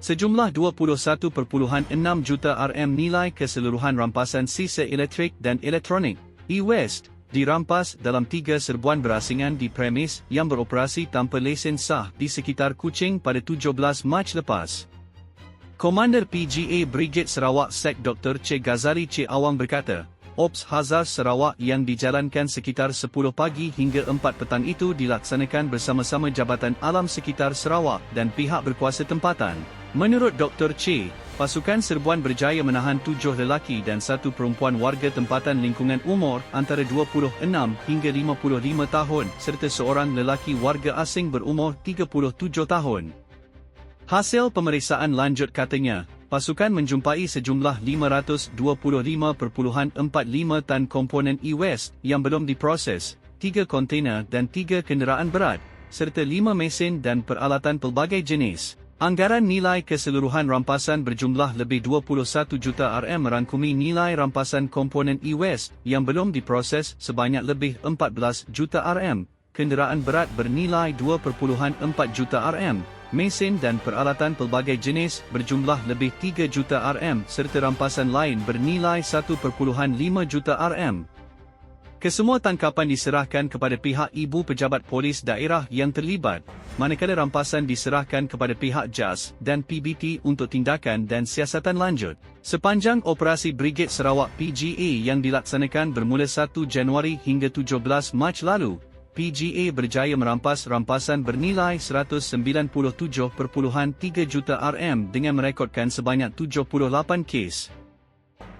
Sejumlah 21.6 juta RM nilai keseluruhan rampasan sisa elektrik dan elektronik, e-West, dirampas dalam tiga serbuan berasingan di premis yang beroperasi tanpa lesen sah di sekitar Kuching pada 17 Mac lepas. Komander PGA Brigade Sarawak Sek Dr. Che Ghazali Che Awang berkata, Ops Hazar Sarawak yang dijalankan sekitar 10 pagi hingga 4 petang itu dilaksanakan bersama-sama Jabatan Alam Sekitar Sarawak dan pihak berkuasa tempatan. Menurut Dr. Che, pasukan serbuan berjaya menahan tujuh lelaki dan satu perempuan warga tempatan lingkungan umur antara 26 hingga 55 tahun serta seorang lelaki warga asing berumur 37 tahun. Hasil pemeriksaan lanjut katanya, pasukan menjumpai sejumlah 525.45 tan komponen e-West yang belum diproses, tiga kontena dan tiga kenderaan berat, serta lima mesin dan peralatan pelbagai jenis. Anggaran nilai keseluruhan rampasan berjumlah lebih 21 juta RM merangkumi nilai rampasan komponen e-West yang belum diproses sebanyak lebih 14 juta RM, kenderaan berat bernilai 2.4 juta RM, mesin dan peralatan pelbagai jenis berjumlah lebih 3 juta RM serta rampasan lain bernilai 1.5 juta RM. Kesemua tangkapan diserahkan kepada pihak ibu pejabat polis daerah yang terlibat, manakala rampasan diserahkan kepada pihak JAS dan PBT untuk tindakan dan siasatan lanjut. Sepanjang operasi Brigade Sarawak PGA yang dilaksanakan bermula 1 Januari hingga 17 Mac lalu, PGA berjaya merampas rampasan bernilai 197.3 juta RM dengan merekodkan sebanyak 78 kes.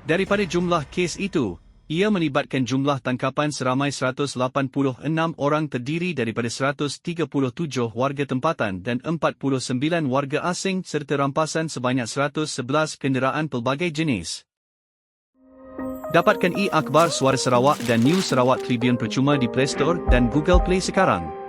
Daripada jumlah kes itu, ia melibatkan jumlah tangkapan seramai 186 orang terdiri daripada 137 warga tempatan dan 49 warga asing serta rampasan sebanyak 111 kenderaan pelbagai jenis. Dapatkan e-akhbar Suara Sarawak dan News Sarawak Tribune percuma di Play Store dan Google Play sekarang.